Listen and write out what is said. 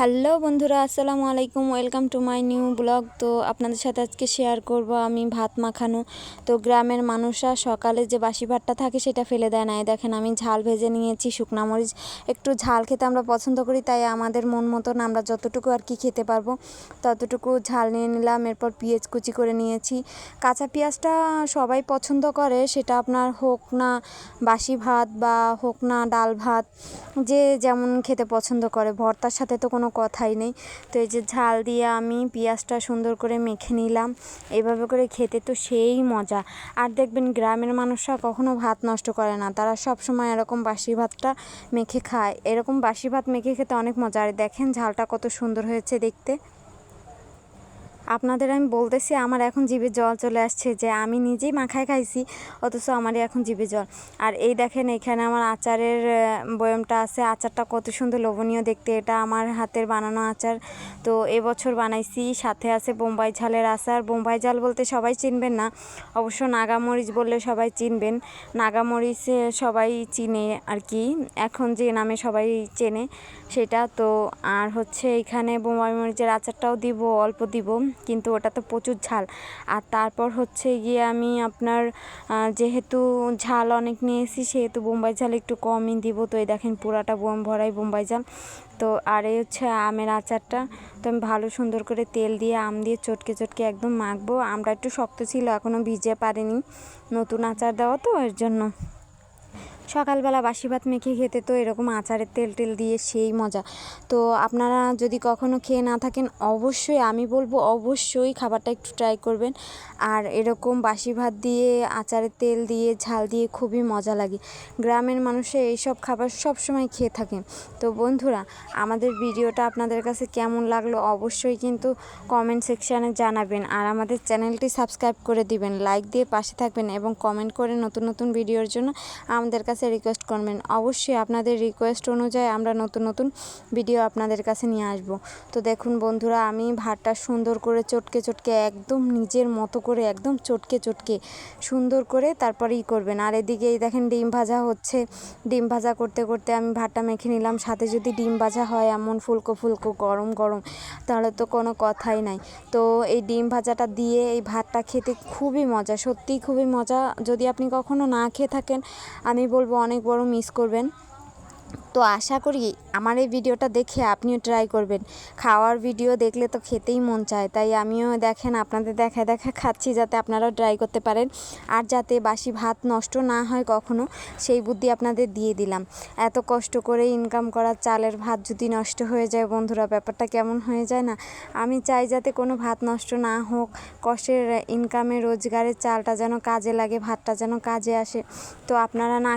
Hello বন্ধুরা, আসসালামু আলাইকুম। Welcome to my new blog তো আপনাদের সাথে আজকে শেয়ার করব আমি ভাত মাখানো। তো গ্রামের মানুষরা সকালে যে বাসি ভাতটা থাকে সেটা ফেলে দেয় না। দেখেন আমি ঝাল ভেজে নিয়েছি, শুকনা মরিচ। একটু ঝাল খেতে আমরা পছন্দ করি, তাই আমাদের মন মতন আমরা যতটুকু আর কি খেতে পারব, ততটুকু ঝাল নিয়ে নিলাম। এরপর পেঁয়াজ কুচি করে নিয়েছি। কাঁচা পেঁয়াজটা সবাই পছন্দ করে, সেটা আপনার হোক না বাসি ভাত বা হোক না ডাল ভাত, যে যেমন খেতে পছন্দ করে। ভর্তার সাথে তো কোনো কথাই নেই। তো এই যে ঝাল দিয়ে আমি পেঁয়াজটা সুন্দর করে মেখে নিলাম। এভাবে করে খেতে তো সেই মজা। আর দেখবেন গ্রামের মানুষরা কখনো ভাত নষ্ট করে না। তারা সব সময় এরকম বাসি ভাতটা মেখে খায়। এরকম বাসি ভাত মেখে খেতে অনেক মজা। আর দেখেন ঝালটা কত সুন্দর হয়েছে দেখতে। আপনাদের আমি বলতেছি, আমার এখন জিভে জল চলে আসছে যে আমি নিজেই মাখায় খাইছি, অথচ আমারই এখন জিভে জল। আর এই দেখেন, এখানে আমার আচারের বয়মটা আছে, আচারটা কত সুন্দর লোভনীয় দেখতে। এটা আমার হাতের বানানো আচার। তো এবছর বানাইছি, সাথে আছে বোম্বাই ঝালের আচার। বোম্বাই ঝাল বলতে সবাই চিনবেন না, অবশ্য নাগামরিচ বললে সবাই চিনবেন। নাগামরিচ সবাই চিনে আর কি, এখন যে নামে সবাই চেনে সেটা। তো আর হচ্ছে এখানে বোম্বাই মরিচের আচারটাও দিব, অল্প দিব। কিন্তু ওটা তো প্রচুর ঝাল। আর তারপর হচ্ছে গিয়ে আমি আপনার যেহেতু ঝাল অনেক নিয়েছি, সেহেতু বোম্বাই ঝাল একটু কমই দিব। তো এই দেখেন পুরাটা বোম, ভরাই বোম্বাই ঝাল। তো আর এই হচ্ছে আমের আচারটা। তো আমি ভালো সুন্দর করে তেল দিয়ে, আম দিয়ে চটকে চটকে একদম মাখবো। আমটা একটু শক্ত ছিল, এখনও ভিজে পারিনি। নতুন আচার দেওয়া তো, এর জন্য। সকালবেলা বাসি ভাত মেখে খেতে তো এরকম আচারের তেল টেল দিয়ে সেই মজা। তো আপনারা যদি কখনো খেয়ে না থাকেন, অবশ্যই আমি বলব অবশ্যই খাবারটা একটু ট্রাই করবেন। আর এরকম বাসি ভাত দিয়ে, আচারের তেল দিয়ে, ঝাল দিয়ে খুবই মজা লাগে। গ্রামের মানুষে এইসব খাবার সব সময় খেয়ে থাকে তো বন্ধুরা, আমাদের ভিডিওটা আপনাদের কাছে কেমন লাগল অবশ্যই কিন্তু কমেন্ট সেকশানে জানাবেন। আর আমাদের চ্যানেলটি সাবস্ক্রাইব করে দিবেন। লাইক দিয়ে পাশে থাকবেন এবং কমেন্ট করে নতুন নতুন ভিডিওর জন্য আমাদের কাছে রিকোয়েস্ট করবেন। অবশ্যই আপনাদের রিকোয়েস্ট অনুযায়ী আমরা নতুন নতুন ভিডিও আপনাদের কাছে নিয়ে আসব। তো দেখুন বন্ধুরা, আমি ভাতটা সুন্দর করে চটকে চটকে, একদম নিজের মতো করে, একদম চটকে চটকে সুন্দর করে তারপরে ই করবেন। আর এদিকে এই দেখেন ডিম ভাজা হচ্ছে। ডিম ভাজা করতে করতে আমি ভাতটা মেখে নিলাম। সাথে যদি ডিম ভাজা হয় এমন ফুলকো ফুলকো, গরম গরম, তাহলে তো কোনো কথাই নাই। তো এই ডিম ভাজাটা দিয়ে এই ভাতটা খেতে খুবই মজা, সত্যিই খুবই মজা। যদি আপনি কখনো না খেয়ে থাকেন, আমি বলব, অনেক বড় মিস করবেন। তো আশা করি আমার এই ভিডিওটা দেখে আপনিও ট্রাই করবেন। খাওয়ার ভিডিও দেখলে তো খেতেই মন চায়। তাই আমিও দেখেন, আপনাদের দেখা দেখা খাচ্ছি যাতে আপনারাও ট্রাই করতে পারেন। আর যাতে বাসি ভাত নষ্ট না হয় কখনো, সেই বুদ্ধি আপনাদের দিয়ে দিলাম। এত কষ্ট করে ইনকাম করা চালের ভাত যদি নষ্ট হয়ে যায়, বন্ধুরা, ব্যাপারটা কেমন হয়ে যায় না? আমি চাই যাতে কোনো ভাত নষ্ট না হোক, কষ্টের ইনকামে রোজগারের চালটা যেন কাজে লাগে, ভাতটা যেন কাজে আসে। তো আপনারা না